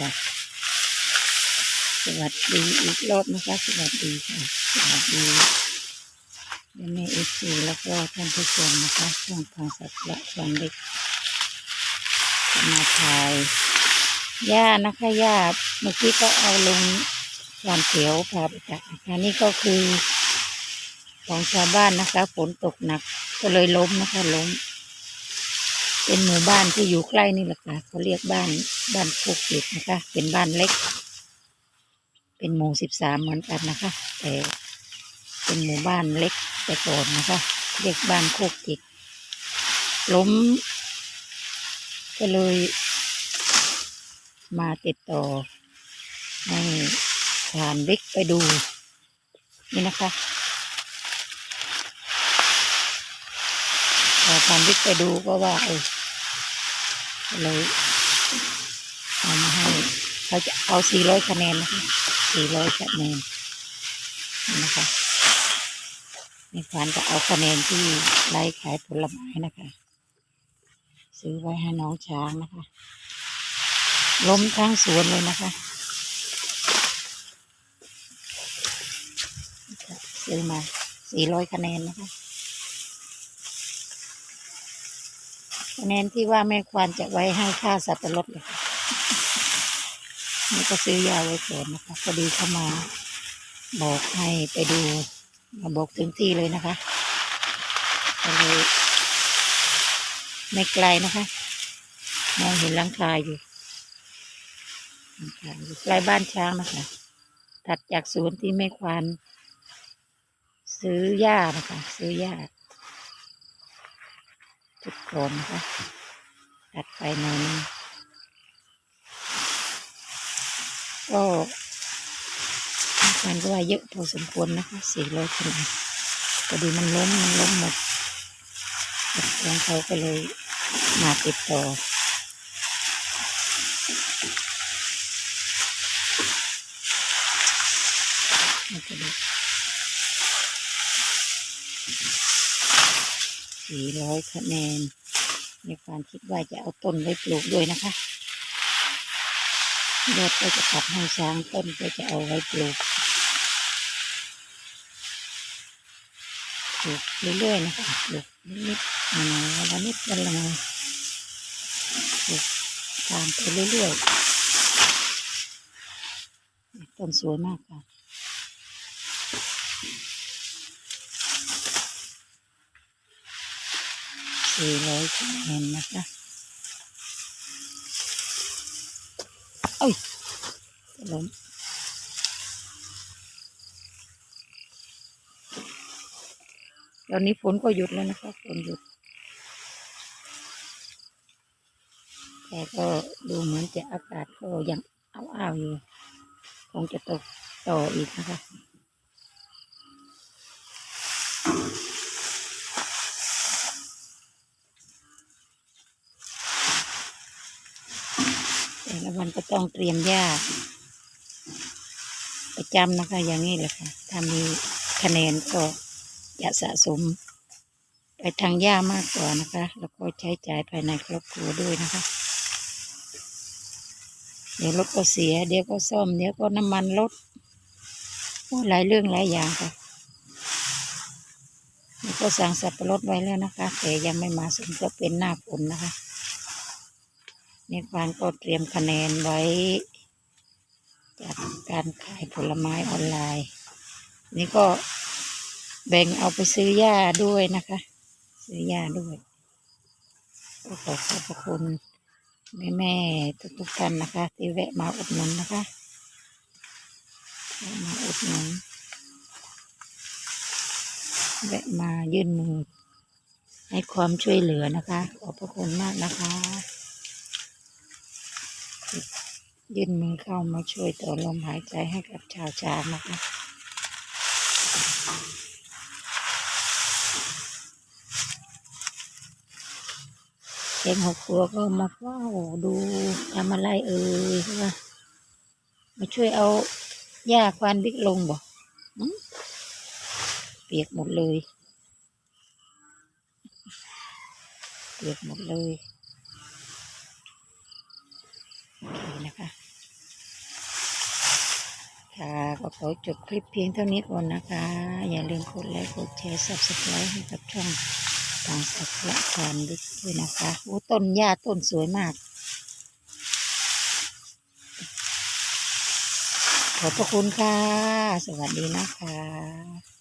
จ้ะสวัสดีอีกรอบนะคะ สวัสดีค่ะสวัสดีแม่เอฟซีแล้วก็ท่านผู้ชมนะคะช่องทางสัตว์ละวันเล็กมาถ่ายหญ้านะคะหญ้าเมื่อกี้ก็เอาลงความเขียวพาไปจัดนะคะนี่ก็คือของชาวบ้านนะคะฝนตกหนักก็เลยล้มนะคะล้ม เป็นหมู่บ้านที่อยู่ใกล้นี่แหละค่ะเขาเรียกบ้านบ้านโคกเหล็กนะคะ เป็นบ้านเล็ก เป็นหมู่สิบสามเหมือนกันนะคะ แต่เป็นหมู่บ้านเล็กแต่ก่อนนะคะ เรียกบ้านโคกเหล็กล้ม ก็เลยมาติดต่อให้ผ่านบิ๊กไปดู นี่นะคะพอผ่านบิ๊กไปดูก็ว่าเออ เลยเอามาให้เขาจะเอาสี่ร้อยคะแนนนะคะสี่ร้อยคะแนนนะคะในฝันก็เอาคะแนนที่ไล่ขายผลไม้นะคะ ซื้อไว้ให้น้องช้างนะคะ ล้มทั้งสวนเลยนะคะซื้อมาสี่ร้อยคะแนนนะคะ คะ แนนที่ว่าแม่ควานจะไว้ให้ค่าสับปะรดเลยค่ะนี่ก็ซื้อยาไว้ก่อนนะคะพอดีเข้ามา บอกให้ไปดูมาบอกถึงที่เลยนะคะก็เลยไม่ไกลนะคะ มองเห็นลังคาอยู่ลังคาอยู่ใกล้บ้านช้างนะคะ ถัดจากสวนที่แม่ควานซื้อหญ้านะคะ ซื้อหญ้า จุดโคนนะคะตัดไปหน่อยนึงก็ม่ควานก็ว่าเยอะพอสมควรนะคะสี่ร้อยคนพอดีมันล้มมันล้มหมดแล้วเขาก็เลยมาติดต่อมันจะได้ สี่ร้อยคะแนน ในความคิดว่าจะเอาต้นไว้ปลูกด้วยนะคะยอดก็จะตัดให้ช้างต้นก็จะเอาไว้ปลูกปลูกเรื่อยๆนะคะปลูกนิดๆหน่อยๆวันละนิดวันละหน่อยปลูกตามไปเรื่อยๆต้นสวยมากค่ะ สี่ร้อยคะแนนนะคะเอ้ยล้มตอนนี้ฝนก็หยุดแล้วนะคะฝนหยุด แต่ก็ดูเหมือนจะอากาศก็ยังอ้าวๆอยู่ คงจะตกต่ออีกนะคะ และวันก็ต้องเตรียมหญ้าประจำนะคะ อย่างนี้แหละค่ะถ้ามีคะแนนก็จะสะสม ไปทางหญ้ามากกว่านะคะ แล้วก็ใช้จ่ายภายในครอบครัวด้วยนะคะ เดี๋ยวรถก็เสีย เดี๋ยวก็ซ่อม เดี๋ยวก็น้ำมันลดโอ้หลายเรื่องหลายอย่างค่ะนี่ก็สั่งสับปะรดไว้แล้วนะคะ แต่ยังไม่มาส่งก็เป็นหน้าฝนนะคะ ในควานก็เตรียมคะแนนไว้ จากการขายผลไม้ออนไลน์ นี่ก็แบ่งเอาไปซื้อหญ้าด้วยนะคะ ซื้อหญ้าด้วยก็ขอขอบพระคุณแม่แม่ๆทุกๆท่านนะคะ ที่แวะมาอุดหนุนนะคะแวะมาอุดหนุนแวะมายื่นมือให้ความช่วยเหลือนะคะ ขอบพระคุณมากนะคะ ยื่นมือเข้ามาช่วยต่อลมหายใจให้กับชาวจามนะคะเด็กหกตัวก็มาเฝ้าดูทำอะไรเอ่ยว่ามาช่วยเอาหญ้าควานบิ๊กลงบ่เปียกหมดเลย เปียกหมดเลยโอเคนะคะ ก็ ขอจบคลิปเพียงเท่านี้ก่อนนะคะ อย่าลืมกดไลค์กดแชร์ subscribe ให้กับช่องทางสักละความด้วยนะคะโอ้ต้นหญ้าต้นสวยมาก ขอบพระคุณค่ะ สวัสดีนะคะ